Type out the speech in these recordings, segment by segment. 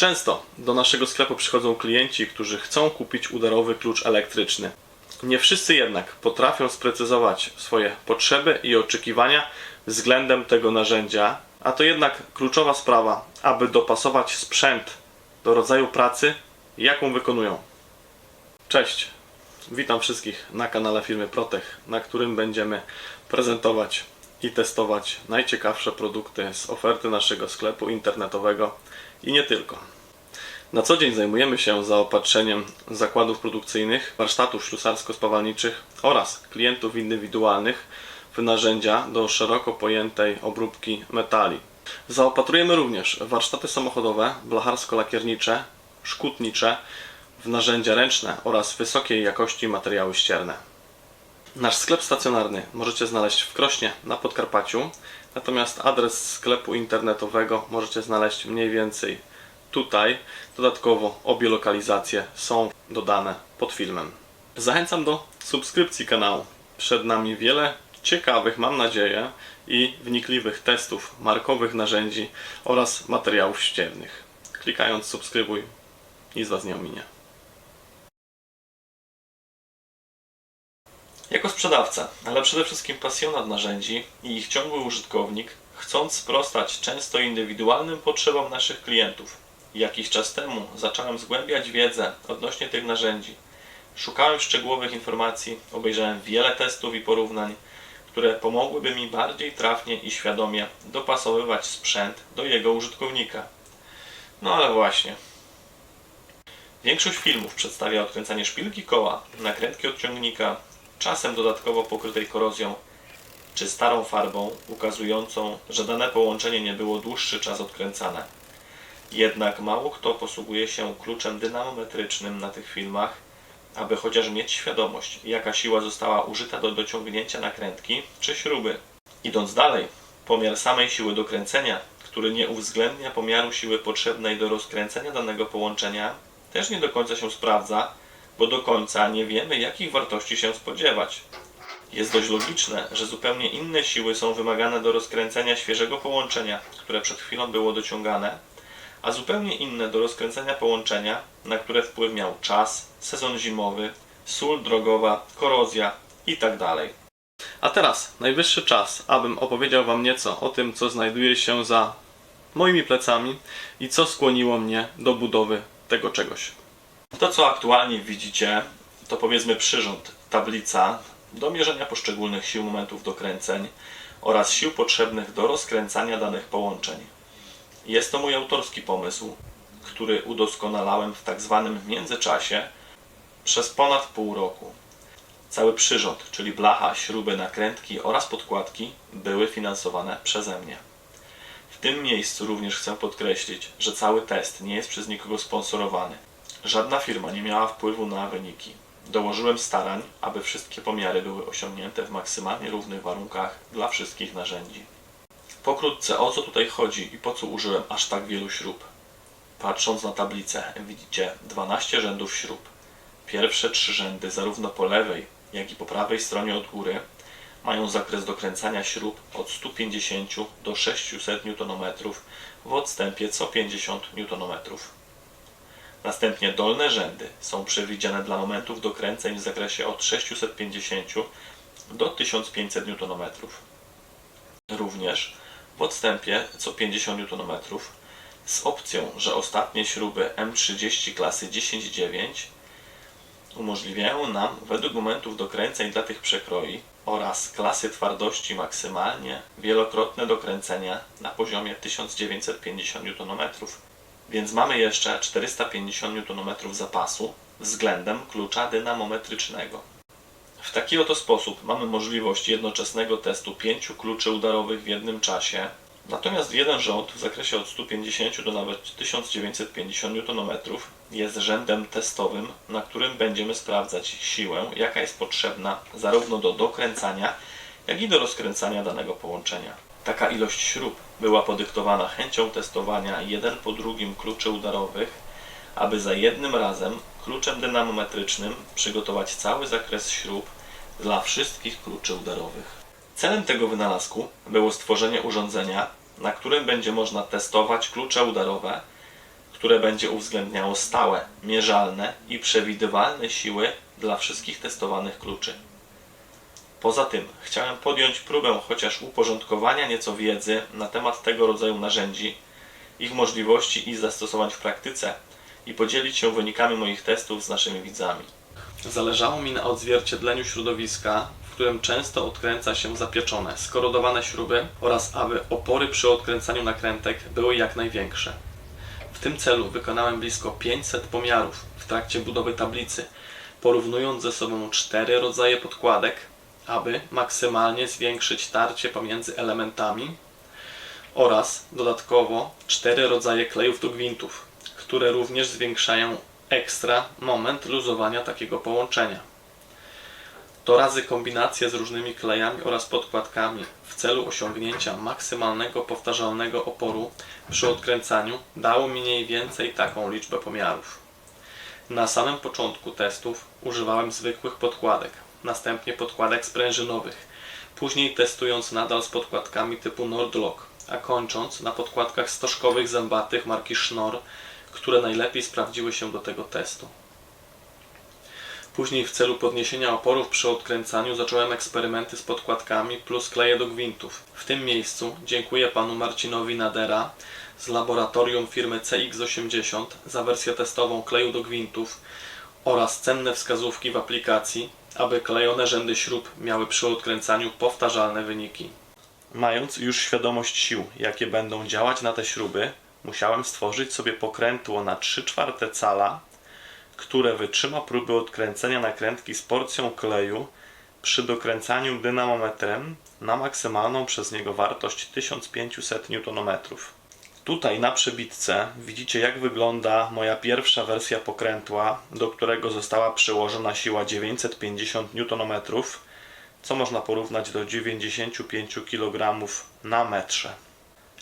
Często do naszego sklepu przychodzą klienci, którzy chcą kupić udarowy klucz elektryczny. Nie wszyscy jednak potrafią sprecyzować swoje potrzeby i oczekiwania względem tego narzędzia, a to jednak kluczowa sprawa, aby dopasować sprzęt do rodzaju pracy, jaką wykonują. Cześć, witam wszystkich na kanale firmy Protech, na którym będziemy prezentować i testować najciekawsze produkty z oferty naszego sklepu internetowego i nie tylko. Na co dzień zajmujemy się zaopatrzeniem zakładów produkcyjnych, warsztatów ślusarsko-spawalniczych oraz klientów indywidualnych w narzędzia do szeroko pojętej obróbki metali. Zaopatrujemy również warsztaty samochodowe, blacharsko-lakiernicze, szkutnicze w narzędzia ręczne oraz wysokiej jakości materiały ścierne. Nasz sklep stacjonarny możecie znaleźć w Krośnie na Podkarpaciu, natomiast adres sklepu internetowego możecie znaleźć mniej więcej tutaj. Dodatkowo obie lokalizacje są dodane pod filmem. Zachęcam do subskrypcji kanału. Przed nami wiele ciekawych, mam nadzieję, i wnikliwych testów markowych narzędzi oraz materiałów ściernych. Klikając subskrybuj, nic Was nie ominie. Jako sprzedawca, ale przede wszystkim pasjonat narzędzi i ich ciągły użytkownik, chcąc sprostać często indywidualnym potrzebom naszych klientów, jakiś czas temu zacząłem zgłębiać wiedzę odnośnie tych narzędzi. Szukałem szczegółowych informacji, obejrzałem wiele testów i porównań, które pomogłyby mi bardziej trafnie i świadomie dopasowywać sprzęt do jego użytkownika. No ale właśnie, Większość filmów przedstawia odkręcanie szpilki koła, nakrętki od ciągnika, czasem dodatkowo pokrytej korozją, czy starą farbą, ukazującą, że dane połączenie nie było dłuższy czas odkręcane. Jednak mało kto posługuje się kluczem dynamometrycznym na tych filmach, aby chociaż mieć świadomość, jaka siła została użyta do dociągnięcia nakrętki czy śruby. Idąc dalej, pomiar samej siły dokręcenia, który nie uwzględnia pomiaru siły potrzebnej do rozkręcenia danego połączenia, też nie do końca się sprawdza, bo do końca nie wiemy, jakich wartości się spodziewać. Jest dość logiczne, że zupełnie inne siły są wymagane do rozkręcenia świeżego połączenia, które przed chwilą było dociągane, a zupełnie inne do rozkręcenia połączenia, na które wpływ miał czas, sezon zimowy, sól drogowa, korozja itd. A teraz najwyższy czas, abym opowiedział Wam nieco o tym, co znajduje się za moimi plecami i co skłoniło mnie do budowy tego czegoś. To, co aktualnie widzicie, to powiedzmy przyrząd, tablica do mierzenia poszczególnych sił momentów dokręceń oraz sił potrzebnych do rozkręcania danych połączeń. Jest to mój autorski pomysł, który udoskonalałem w tak zwanym międzyczasie przez ponad pół roku. Cały przyrząd, czyli blacha, śruby, nakrętki oraz podkładki były finansowane przeze mnie. W tym miejscu również chcę podkreślić, że cały test nie jest przez nikogo sponsorowany. Żadna firma nie miała wpływu na wyniki. Dołożyłem starań, aby wszystkie pomiary były osiągnięte w maksymalnie równych warunkach dla wszystkich narzędzi. Pokrótce o co tutaj chodzi i po co użyłem aż tak wielu śrub. Patrząc na tablicę, widzicie 12 rzędów śrub. Pierwsze trzy rzędy, zarówno po lewej, jak i po prawej stronie od góry, mają zakres dokręcania śrub od 150 do 600 Nm w odstępie co 50 Nm. Następnie dolne rzędy są przewidziane dla momentów dokręceń w zakresie od 650 do 1500 Nm. Również w odstępie co 50 Nm z opcją, że ostatnie śruby M30 klasy 10.9 umożliwiają nam według momentów dokręceń dla tych przekroi oraz klasy twardości maksymalnie wielokrotne dokręcenia na poziomie 1950 Nm. Więc mamy jeszcze 450 Nm zapasu względem klucza dynamometrycznego. W taki oto sposób mamy możliwość jednoczesnego testu pięciu kluczy udarowych w jednym czasie, natomiast jeden rząd w zakresie od 150 do nawet 1950 Nm jest rzędem testowym, na którym będziemy sprawdzać siłę, jaka jest potrzebna zarówno do dokręcania, jak i do rozkręcania danego połączenia. Taka ilość śrub była podyktowana chęcią testowania jeden po drugim kluczy udarowych, aby za jednym razem kluczem dynamometrycznym przygotować cały zakres śrub dla wszystkich kluczy udarowych. Celem tego wynalazku było stworzenie urządzenia, na którym będzie można testować klucze udarowe, które będzie uwzględniało stałe, mierzalne i przewidywalne siły dla wszystkich testowanych kluczy. Poza tym chciałem podjąć próbę chociaż uporządkowania nieco wiedzy na temat tego rodzaju narzędzi, ich możliwości i zastosowań w praktyce i podzielić się wynikami moich testów z naszymi widzami. Zależało mi na odzwierciedleniu środowiska, w którym często odkręca się zapieczone, skorodowane śruby oraz aby opory przy odkręcaniu nakrętek były jak największe. W tym celu wykonałem blisko 500 pomiarów w trakcie budowy tablicy, porównując ze sobą cztery rodzaje podkładek, aby maksymalnie zwiększyć tarcie pomiędzy elementami oraz dodatkowo cztery rodzaje klejów do gwintów, które również zwiększają ekstra moment luzowania takiego połączenia. To razy kombinacje z różnymi klejami oraz podkładkami w celu osiągnięcia maksymalnego powtarzalnego oporu przy odkręcaniu dało mniej więcej taką liczbę pomiarów. Na samym początku testów używałem zwykłych podkładek, następnie podkładek sprężynowych, później testując nadal z podkładkami typu Nordlock, a kończąc na podkładkach stożkowych zębatych marki Schnorr, które najlepiej sprawdziły się do tego testu. Później w celu podniesienia oporów przy odkręcaniu zacząłem eksperymenty z podkładkami plus kleje do gwintów. W tym miejscu dziękuję panu Marcinowi Nadera z laboratorium firmy CX80 za wersję testową kleju do gwintów oraz cenne wskazówki w aplikacji, aby klejone rzędy śrub miały przy odkręcaniu powtarzalne wyniki. Mając już świadomość sił, jakie będą działać na te śruby, musiałem stworzyć sobie pokrętło na 3 czwarte cala, które wytrzyma próby odkręcenia nakrętki z porcją kleju przy dokręcaniu dynamometrem na maksymalną przez niego wartość 1500 Nm. Tutaj na przebitce widzicie jak wygląda moja pierwsza wersja pokrętła, do którego została przyłożona siła 950 Nm, co można porównać do 95 kg na metrze.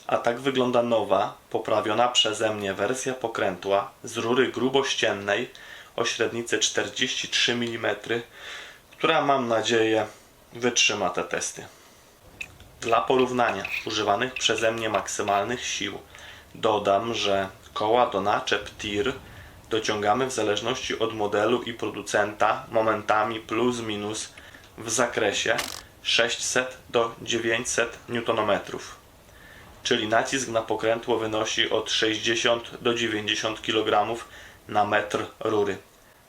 A tak wygląda nowa, poprawiona przeze mnie wersja pokrętła z rury grubościennej o średnicy 43 mm, która mam nadzieję wytrzyma te testy. Dla porównania używanych przeze mnie maksymalnych sił dodam, że koła do naczep TIR dociągamy w zależności od modelu i producenta momentami plus minus w zakresie 600 do 900 Nm czyli nacisk na pokrętło wynosi od 60 do 90 kg na metr rury.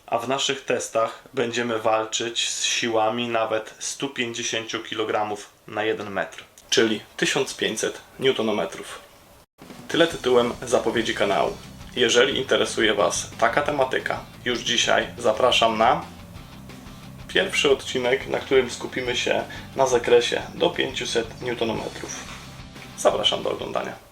A w naszych testach będziemy walczyć z siłami nawet 150 kg na 1 metr, czyli 1500 Nm. Tyle tytułem zapowiedzi kanału. Jeżeli interesuje Was taka tematyka, już dzisiaj zapraszam na pierwszy odcinek, na którym skupimy się na zakresie do 500 Nm. Zapraszam do oglądania.